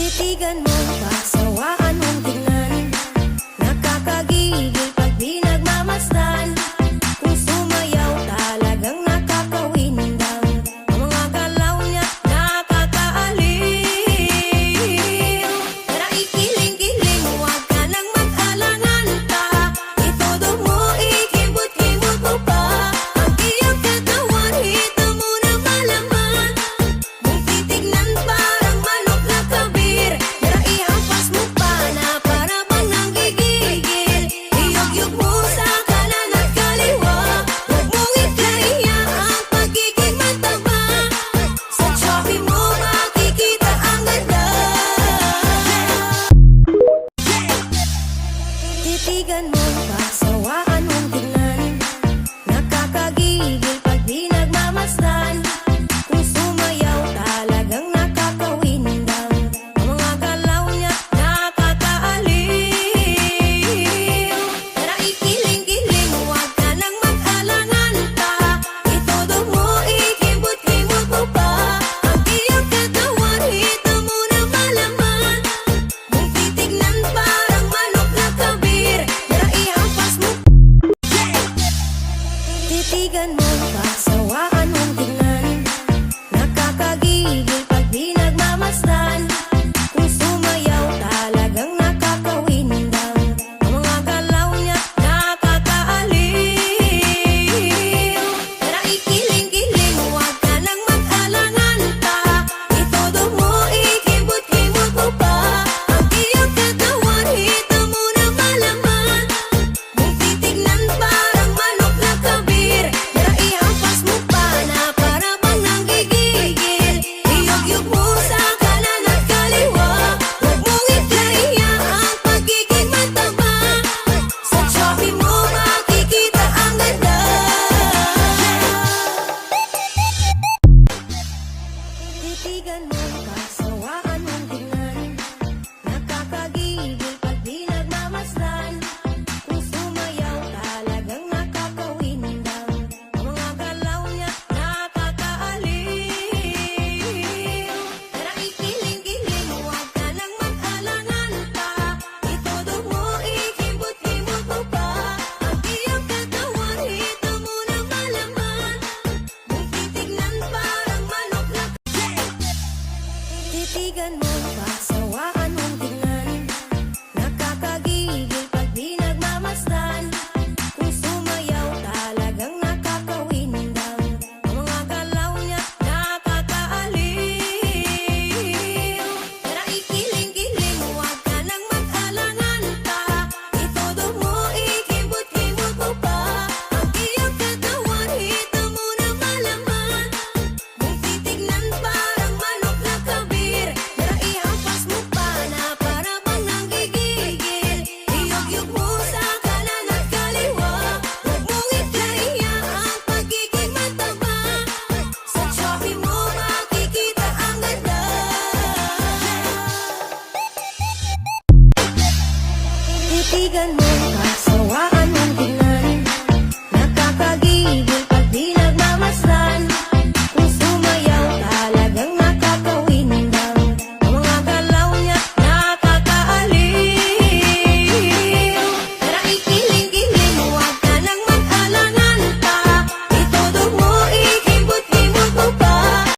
Titigan mo pa sa wakas Pakinggan mo pa, sawaan mong tingnan. Nakakagigil Di kasawaan ah, mo Titigan mo pa sa wakan mong tingnan. Nakakagigil pag di nagmamasdan.